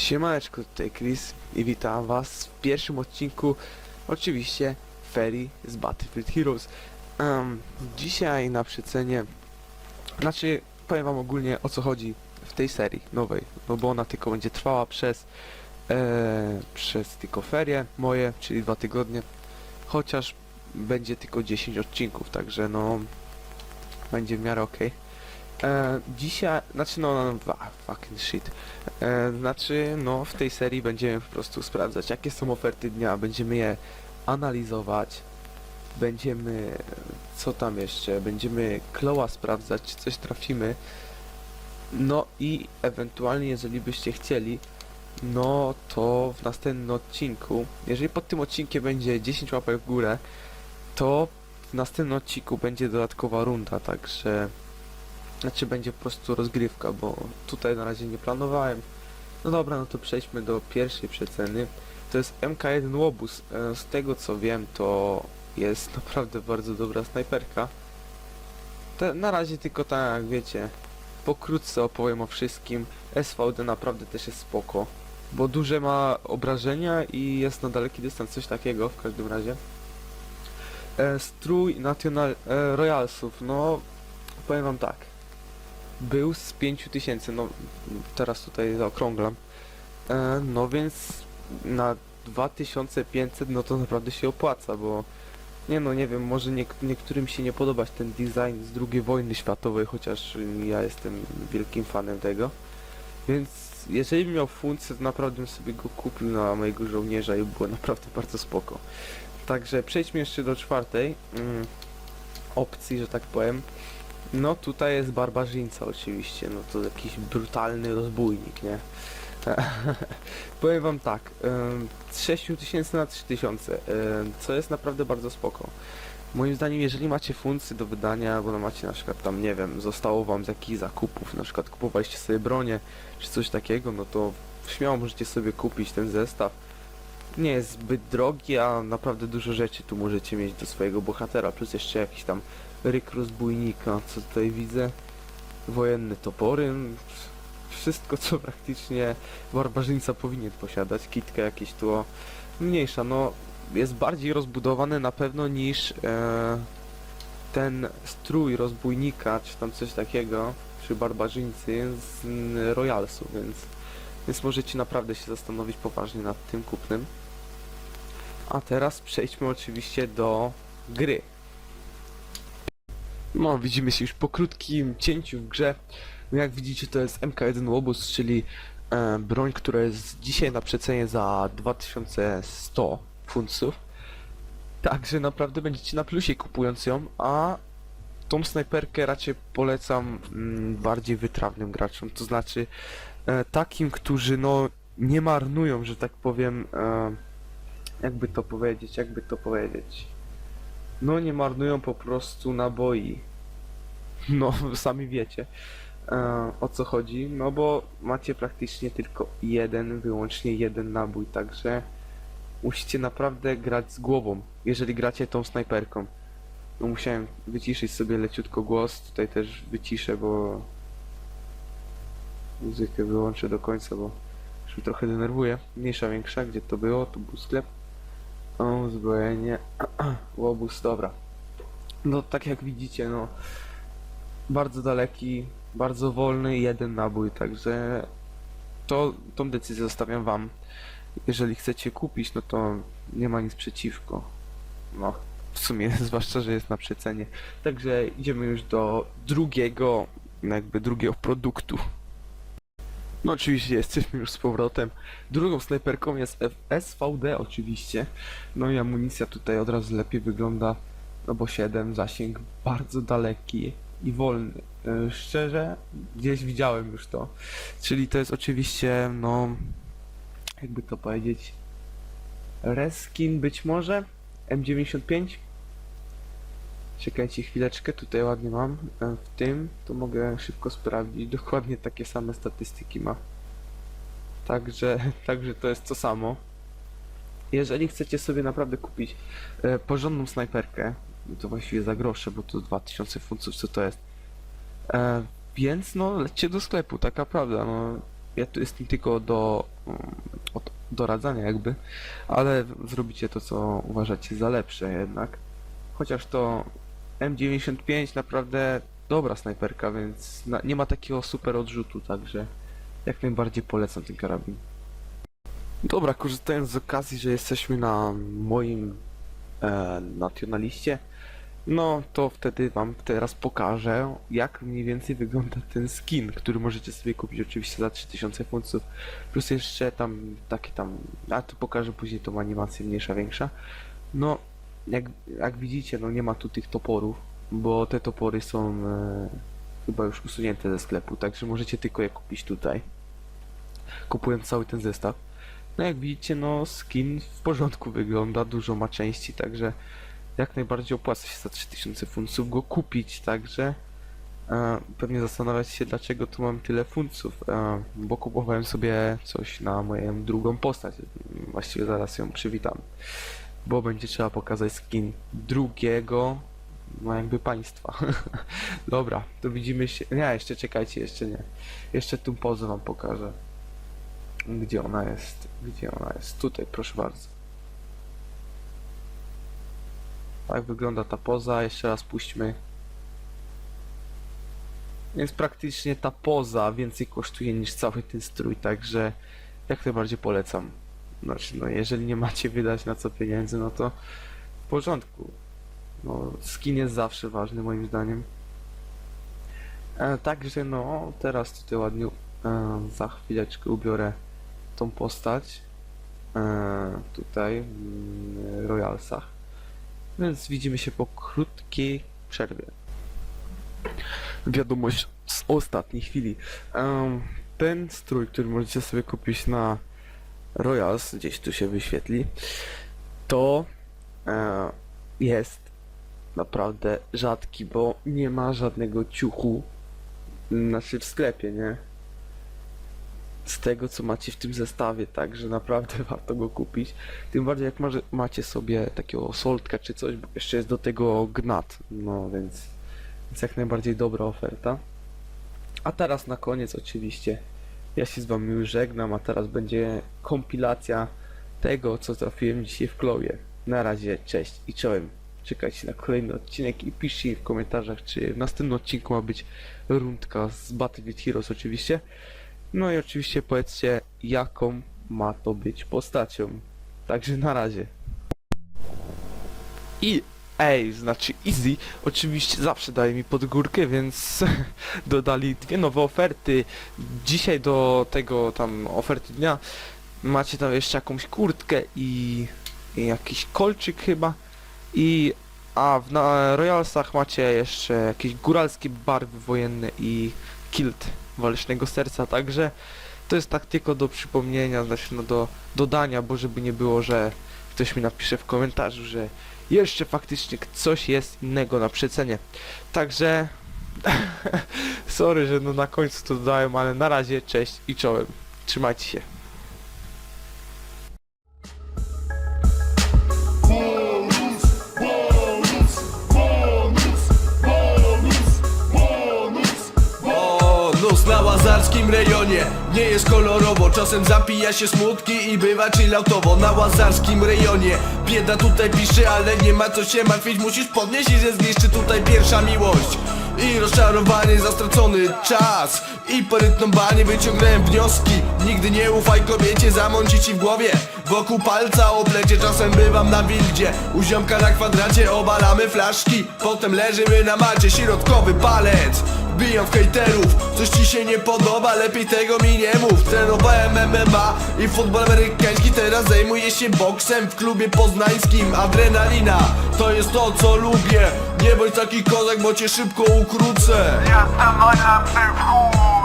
Siemaneczko, tutaj Chris i witam was w pierwszym odcinku, oczywiście, ferii z Battlefield Heroes. Em, dzisiaj na przecenie, znaczy powiem wam ogólnie o co chodzi w tej serii nowej, no bo ona tylko będzie trwała przez, e, przez tylko ferie moje, czyli dwa tygodnie, chociaż będzie tylko 10 odcinków, także no, będzie w miarę okej. E, Dzisiaj, znaczy no, no, wa- fucking shit. E, znaczy, no, w tej serii będziemy po prostu sprawdzać, jakie są oferty dnia, będziemy je analizować, będziemy, co tam jeszcze, będziemy kloła sprawdzać, czy coś trafimy, no i ewentualnie, jeżeli byście chcieli, no to w następnym odcinku, jeżeli pod tym odcinkiem będzie 10 łapek w górę, to w następnym odcinku będzie dodatkowa runda, także znaczy będzie po prostu rozgrywka, bo tutaj na razie nie planowałem. No dobra, no to przejdźmy do pierwszej przeceny. To jest MK1 Łobuz. E, Z tego co wiem, to jest naprawdę bardzo dobra snajperka. Te, na razie tylko tak jak wiecie, pokrótce opowiem o wszystkim. SVD naprawdę też jest spoko, bo duże ma obrażenia i jest na daleki dystans, coś takiego w każdym razie. E, strój National e, Royalsów, no powiem wam tak był z 5000, no teraz tutaj zaokrąglam. E, no więc na 2500 no to naprawdę się opłaca, bo nie no nie wiem, może niek niektórym się nie podobać ten design z II wojny światowej, chociaż ja jestem wielkim fanem tego. Więc jeżeli miał funkcję, to naprawdę bym sobie go kupił na mojego żołnierza i było naprawdę bardzo spoko. Także przejdźmy jeszcze do czwartej mm, opcji, że tak powiem. No tutaj jest barbarzyńca oczywiście, no to jakiś brutalny rozbójnik, nie? Powiem wam tak, z 6000 na 3000, ym, co jest naprawdę bardzo spoko. Moim zdaniem, jeżeli macie funkcje do wydania, bo no macie na przykład tam, nie wiem, zostało wam z jakichś zakupów, na przykład kupowaliście sobie bronię, czy coś takiego, no to śmiało możecie sobie kupić ten zestaw. Nie jest zbyt drogi, a naprawdę dużo rzeczy tu możecie mieć do swojego bohatera, plus jeszcze jakiś tam ryk rozbójnika, co tutaj widzę, wojenne topory, wszystko co praktycznie barbarzyńca powinien posiadać, kitkę jakieś tu mniejsza, no jest bardziej rozbudowany na pewno niż e, ten strój rozbójnika, czy tam coś takiego, przy barbarzyńcy z mm, Royalsu, więc, więc możecie naprawdę się zastanowić poważnie nad tym kupnem. A teraz przejdźmy oczywiście do gry. No, widzimy się już po krótkim cięciu w grze. No, jak widzicie, to jest MK1 Łobuz, czyli e, broń, która jest dzisiaj na przecenie za 2100 funtów. Także naprawdę będziecie na plusie kupując ją, a tą snajperkę raczej polecam mm, bardziej wytrawnym graczom, to znaczy e, takim, którzy no nie marnują, że tak powiem, e, jakby to powiedzieć, jakby to powiedzieć. No nie marnują po prostu naboi. No, sami wiecie e, o co chodzi, no bo macie praktycznie tylko jeden, wyłącznie jeden nabój, także musicie naprawdę grać z głową, jeżeli gracie tą snajperką. No musiałem wyciszyć sobie leciutko głos, tutaj też wyciszę, bo muzykę wyłączę do końca, bo już mnie trochę denerwuje. Mniejsza, większa, gdzie to było? Tu był sklep. O, uzbrojenie. Łobuz, dobra. No tak jak widzicie, no bardzo daleki, bardzo wolny jeden nabój, także to tą decyzję zostawiam wam. Jeżeli chcecie kupić, no to nie ma nic przeciwko. No, w sumie, zwłaszcza, że jest na przecenie. Także idziemy już do drugiego, jakby drugiego produktu. No oczywiście jesteśmy już z powrotem. Drugą snajperką jest SVD oczywiście. No i amunicja tutaj od razu lepiej wygląda, no bo 7, zasięg bardzo daleki i wolny. E, Szczerze, gdzieś widziałem już to. Czyli to jest oczywiście, no, jakby to powiedzieć, reskin być może M95. Czekajcie chwileczkę, tutaj ładnie mam. E, W tym to mogę szybko sprawdzić. Dokładnie takie same statystyki ma. Także, także to jest to samo. Jeżeli chcecie sobie naprawdę kupić e, porządną snajperkę, to właściwie za grosze, bo to 2000 funtów, co to jest. E, więc no, lećcie do sklepu, taka prawda, no. ja tu jestem tylko do mm, od doradzania jakby, ale zrobicie to, co uważacie za lepsze jednak. Chociaż to M95 naprawdę dobra snajperka, więc na, nie ma takiego super odrzutu, także jak najbardziej polecam ten karabin. Dobra, korzystając z okazji, że jesteśmy na moim e, nacjonaliście, no to wtedy wam teraz pokażę, jak mniej więcej wygląda ten skin, który możecie sobie kupić oczywiście za 3000 funtów, plus jeszcze tam takie tam, a tu pokażę później tą animację mniejsza, większa. No, jak, jak widzicie, no nie ma tu tych toporów, bo te topory są e, chyba już usunięte ze sklepu, także możecie tylko je kupić tutaj, kupując cały ten zestaw. No jak widzicie, no skin w porządku wygląda, dużo ma części, także jak najbardziej opłaca się za 3000 funtów go kupić, także e, pewnie zastanawiać się dlaczego tu mam tyle funtów, e, bo kupowałem sobie coś na moją drugą postać, właściwie zaraz ją przywitam, bo będzie trzeba pokazać skin drugiego, no jakby państwa. Dobra, to widzimy się, nie, jeszcze czekajcie, jeszcze nie, jeszcze tą pozę wam pokażę. Gdzie ona jest? Gdzie ona jest? Tutaj, proszę bardzo. Tak wygląda ta poza. Jeszcze raz puśćmy. Więc praktycznie ta poza więcej kosztuje niż cały ten strój, także jak najbardziej polecam. Znaczy, no jeżeli nie macie wydać na co pieniędzy, no to w porządku. No, skin jest zawsze ważny moim zdaniem. E, także no, teraz tutaj ładnie e, za chwileczkę ubiorę tą postać e, tutaj w Royalsach. Więc widzimy się po krótkiej przerwie. Wiadomość z ostatniej chwili. Em, ten strój, który możecie sobie kupić na Royals, gdzieś tu się wyświetli, to e, jest naprawdę rzadki, bo nie ma żadnego ciuchu znaczy w sklepie, nie? z tego co macie w tym zestawie, także naprawdę warto go kupić. Tym bardziej jak macie, macie sobie takiego soltka czy coś, bo jeszcze jest do tego gnat, no więc, więc jak najbardziej dobra oferta. A teraz na koniec oczywiście ja się z wami już żegnam, a teraz będzie kompilacja tego co trafiłem dzisiaj w Klowie. Na razie, cześć i czołem. Czekajcie na kolejny odcinek i piszcie w komentarzach, czy w następnym odcinku ma być rundka z Battlefield Heroes oczywiście. No i oczywiście powiedzcie, jaką ma to być postacią. Także na razie. I ej, znaczy Easy oczywiście zawsze daje mi pod górkę, więc dodali dwie nowe oferty. Dzisiaj do tego tam oferty dnia macie tam jeszcze jakąś kurtkę i, i jakiś kolczyk chyba. I a w na Royalsach macie jeszcze jakieś góralskie barwy wojenne i kilt walecznego serca, także to jest tak tylko do przypomnienia, znaczy no do dodania, bo żeby nie było, że ktoś mi napisze w komentarzu, że jeszcze faktycznie coś jest innego na przecenie. Także sorry, że no na końcu to dodałem, ale na razie cześć i czołem. Trzymajcie się. Łazarskim rejonie. Nie jest kolorowo, czasem zapija się smutki i bywa chilloutowo Na łazarskim rejonie. Bieda tutaj pisze, ale nie ma co się martwić. Musisz podnieść i że zniszczy tutaj pierwsza miłość. I rozczarowanie za stracony czas. I po rytmobanie wyciągnąłem wnioski. Nigdy nie ufaj kobiecie, zamąci ci w głowie. Wokół palca oplecie, czasem bywam na wildzie. U ziomka na kwadracie obalamy flaszki. Potem leżymy na macie, środkowy palec Bijam w hejterów, coś ci się nie podoba, lepiej tego mi nie mów. Trenowałem MMA i futbol amerykański, teraz zajmuję się boksem w klubie poznańskim. Adrenalina, to jest to co lubię. Nie bądź taki kozak, bo cię szybko ukrócę. Jestem najlepszy w